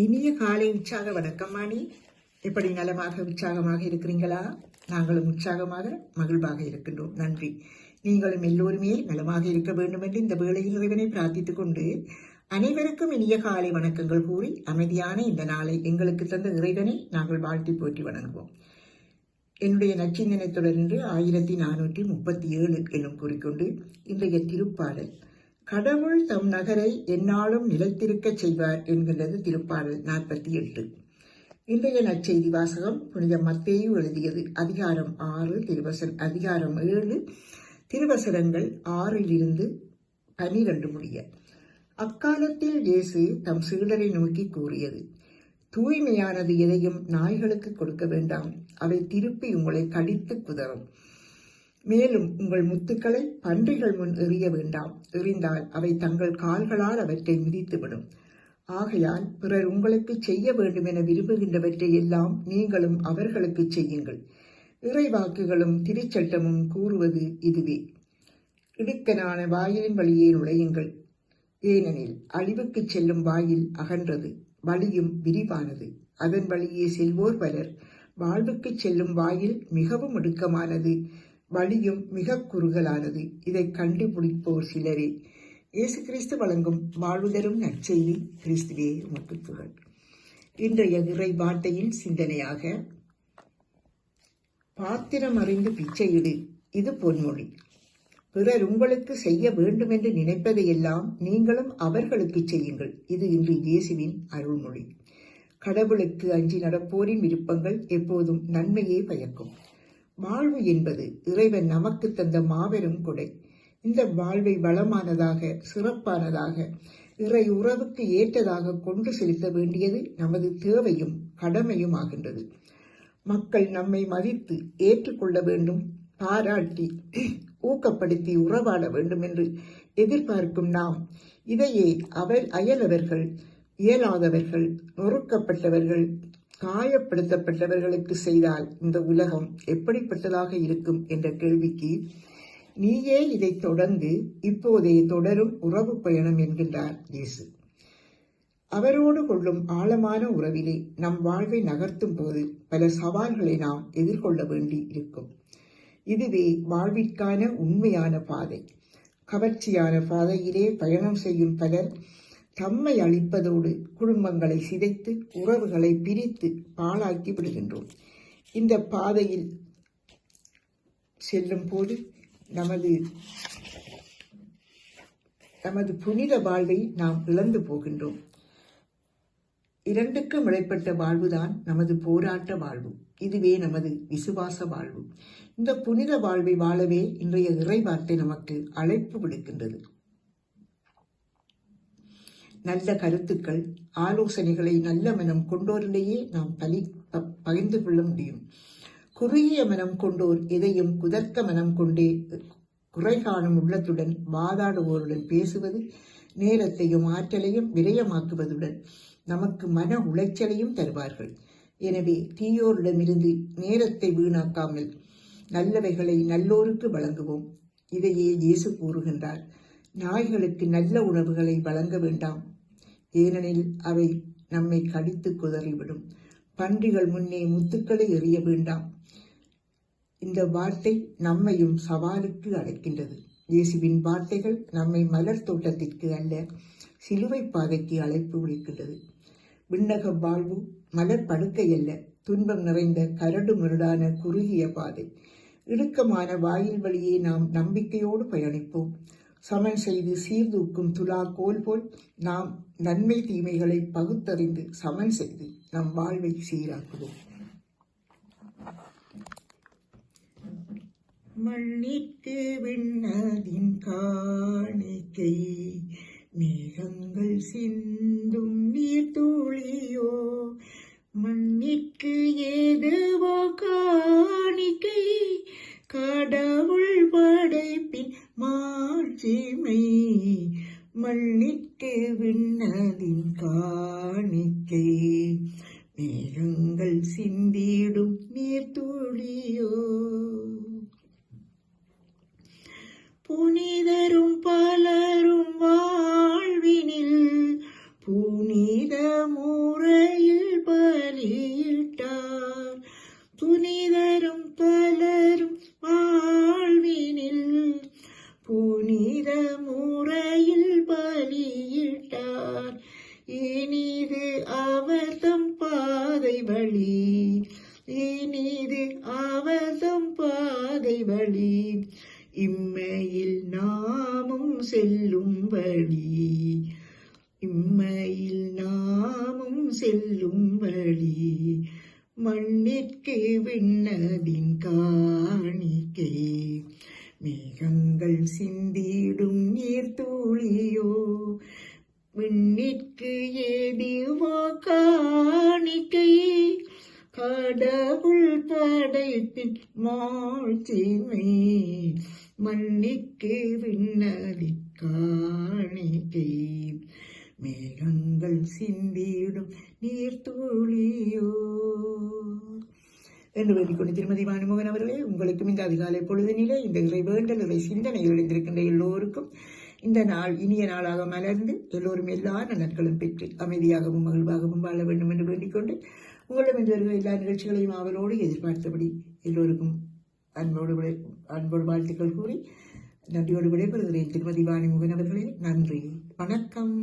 இனிய காலை உற்சாக வணக்கம் எப்படி நலமாக உற்சாகமாக இருக்கிறீங்களா நாங்களும் உற்சாகமாக மகிழ்வாக இருக்கின்றோம். நன்றி. நீங்களும் எல்லோருமே நலமாக இருக்க வேண்டும் என்று இந்த வேளையில் இறைவனை பிரார்த்தித்துக் கொண்டு அனைவருக்கும் இனிய காலை வணக்கங்கள் கூறி அமைதியான இந்த நாளை எங்களுக்கு தந்த இறைவனை நாங்கள் வாழ்த்தி போற்றி வணங்குவோம். என்னுடைய நச்சிந்தனை தொடர்ந்து ஆயிரத்தி நானூற்றி முப்பத்தி ஏழு எனும் கூறிக்கொண்டு இன்றைய திருப்பாடல். கடவுள் தம் நகரை எந்நாளும் நிலைத்திருக்கச் செய்வார் என்கின்றது திருப்பாடல் நாற்பத்தி எட்டு. இன்றைய நற்செய்தி வாசகம் புனித மத்தேயு எழுதியது. அதிகாரம் ஆறு திருவசன் அதிகாரம் ஏழு திருவசனங்கள் ஆறிலிருந்து பனிரெண்டு முடிய. அக்காலத்தில் இயேசு தம் சீடரை நோக்கி கூறியது தூய்மையானது எதையும் நாய்களுக்கு கொடுக்க வேண்டாம். அவை திருப்பி உங்களை கடித்து குதறும். மேலும் உங்கள் முத்துக்களை பன்றிகள் முன் எறிய வேண்டாம். எறிந்தால் அவை தங்கள் கால்களால் அவற்றை மிதித்துவிடும். ஆகையால் பிறர் உங்களுக்கு செய்ய வேண்டும் என விரும்புகின்றவற்றை எல்லாம் நீங்களும் அவர்களுக்கு செய்யுங்கள். இறைவாக்குகளும் திருச்சட்டமும் கூறுவது இதுவே. இடுக்கனான வாயிலின் வழியே நுழையுங்கள். ஏனெனில் அழிவுக்கு செல்லும் வாயில் அகன்றது வழியும் விரிவானது. அதன் வழியே செல்வோர் பலர் வாழ்வுக்கு செல்லும் வாயில் மிகவும் இடுக்கமானது. வழியும் மிக குறுகலானது. இதை கண்டுபிடிப்போர் சிலரே. இயேசு கிறிஸ்து வழங்கும் வாழ்வுதரும் நற்செய்தி கிறிஸ்துவே உமக்கு புகழ். இன்றைய இறை வார்த்தையின் சிந்தனையாக பாத்திரம் அறிந்து பிச்சையிடு இது பொன்மொழி. பிறர் உங்களுக்கு செய்ய வேண்டும் என்று நினைப்பதையெல்லாம் நீங்களும் அவர்களுக்கு செய்யுங்கள் இது இன்று இயேசுவின் அருள்மொழி. கடவுளுக்கு அஞ்சி நடப்போரின் விருப்பங்கள் எப்போதும் நன்மையே பயக்கும். வாழ்வு என்பது இறைவன் நமக்கு தந்த மாபெரும் கொடை. இந்த வாழ்வை வளமானதாக சிறப்பானதாக இறை உறவுக்கு ஏற்றதாக கொண்டு செலுத்த வேண்டியது நமது தேவையும் கடமையும் ஆகின்றது. மக்கள் நம்மை மதித்து ஏற்றுக்கொள்ள வேண்டும் பாராட்டி ஊக்கப்படுத்தி உறவாட வேண்டும் என்று எதிர்பார்க்கும் நாம். இதையே அவர் அயலவர்கள் இயலாதவர்கள் நொறுக்கப்பட்டவர்கள் காயப்படுத்தப்பட்டவர்களுக்கு செய்தால் இந்த உலகம் எப்படிப்பட்டதாக இருக்கும் என்ற கேள்விக்கு நீயே இதை தொடர்ந்து இப்போதே தொடரும் உறவு பயணம் என்கின்றார் இயேசு. அவரோடு கொள்ளும் ஆழமான உறவிலே நம் வாழ்வை நகர்த்தும் போது பல சவால்களை நாம் எதிர்கொள்ள வேண்டி இருக்கும். இதுவே வாழ்விற்கான உண்மையான பாதை. கவர்ச்சியான பாதையிலே பயணம் செய்யும் பலர் தம்மை அழிப்பதோடு குடும்பங்களை சிதைத்து உறவுகளை பிரித்து பாழாக்கி விடுகின்றோம் இந்த பாதையில் செல்லும் போது நமது நமது புனித வாழ்வை நாம் இழந்து போகின்றோம். இரண்டுக்கும் இடைப்பட்ட வாழ்வுதான் நமது போராட்ட வாழ்வு. இதுவே நமது விசுவாச வாழ்வு. இந்த புனித வாழ்வை வாழவே இன்றைய இறைவார்த்தை நமக்கு அழைப்பு விடுக்கின்றது. நல்ல கருத்துக்கள் ஆலோசனைகளை நல்ல மனம் கொண்டோரிலேயே நாம் பலி பகிர்ந்து கொள்ள முடியும். குறுகிய மனம் கொண்டோர் எதையும் குதர்க்க மனம் கொண்டே குறை காணும் உள்ளத்துடன் வாதாடுவோருடன் பேசுவது நேரத்தையும் ஆற்றலையும் விரயமாக்குவதுடன் நமக்கு மன உளைச்சலையும் தருவார்கள். எனவே தீயோரிடமிருந்து நேரத்தை வீணாக்காமல் நல்லவைகளை நல்லோருக்கு வழங்குவோம். இதையே இயேசு கூறுகின்றார். நாய்களுக்கு நல்ல உணவுகளை வழங்க வேண்டாம். ஏனெனில் அவை நம்மை கடித்து குதறிவிடும். பன்றிகள் முன்னே முத்துக்களை எறிய வேண்டாம். இந்த வார்த்தை நம்மையும் சவாலுக்கு அழைக்கின்றது. இயேசுவின் வார்த்தைகள் நம்மை மலர் தோட்டத்திற்கு அல்ல சிலுவை பாதைக்கு அழைப்பு விடுக்கின்றது. விண்ணக வாழ்வு மலர் படுக்கை அல்ல துன்பம் நிறைந்த கரடு முரடான குறுகிய பாதை. இடுக்கமான வாயில் வழியே நாம் நம்பிக்கையோடு பயணிப்போம். சமன் செய்து சீர்தூக்கும் துலா கோல் போல் நாம் நன்மை தீமைகளை பகுத்தறிந்து சமன் செய்து நம் வாழ்வை சீராக்குவோம். மண்ணிற்கு விண்ணதின் காணிக்கை மேகங்கள் சிந்தும் நீர் தூளியோ மண்ணிற்கு ஏதுவோ காணிக்கை கடவுள் படைப்பின் மா மண்ணிற்கு விண்ணதின் காணிக்கை. மேகங்கள் சிந்திடும் நீர்த்துளியோ புனிதரும் பலரும் வாழ்வினில் புனித முறையில் பலியிட்டார். துணி அவர்தம் பாதை வழி. இனிது அவர்தம் பாதை வழி. இம்மையில் நாமும் செல்லும் வழி. இம்மையில் நாமும் செல்லும் வழி. மண்ணிற்கு விண்ணதின் காணிக்கை. மேகங்கள் சிந்திடும் நீர்த்துளியோ விண்ணிற்கு ஏதிவோ காணிக்கை? கடவுள் படைப்பின் மாட்சிமை மண்ணிற்கு விண்ணதி காணிக்கை. மேகங்கள் சிந்திடும் நீர்த்தூளியோ. என்று வேண்டிக்கொண்டு திருமதி வாணிமோகன் அவர்களே உங்களுக்கும் இந்த அதிகாலை பொழுதினிலே இந்த இறை வேண்டல் இறை சிந்தனையில் இணைந்திருக்கின்ற எல்லோருக்கும் இந்த நாள் இனிய நாளாக மலர்ந்து எல்லோரும் எல்லா நலன்களும் பெற்று அமைதியாகவும் மகிழ்வாகவும் வாழ வேண்டும் என்று வேண்டிக்கொண்டு உங்களிடம் இன்று எல்லா நிகழ்ச்சிகளையும் அவரோடு எதிர்பார்த்தபடி எல்லோருக்கும் அன்போடு விடை அன்போடு வாழ்த்துக்கள் கூறி நன்றியோடு விடைபெறுகிறேன் திருமதி வாணிமுகன் அவர்களே. நன்றி. வணக்கம்.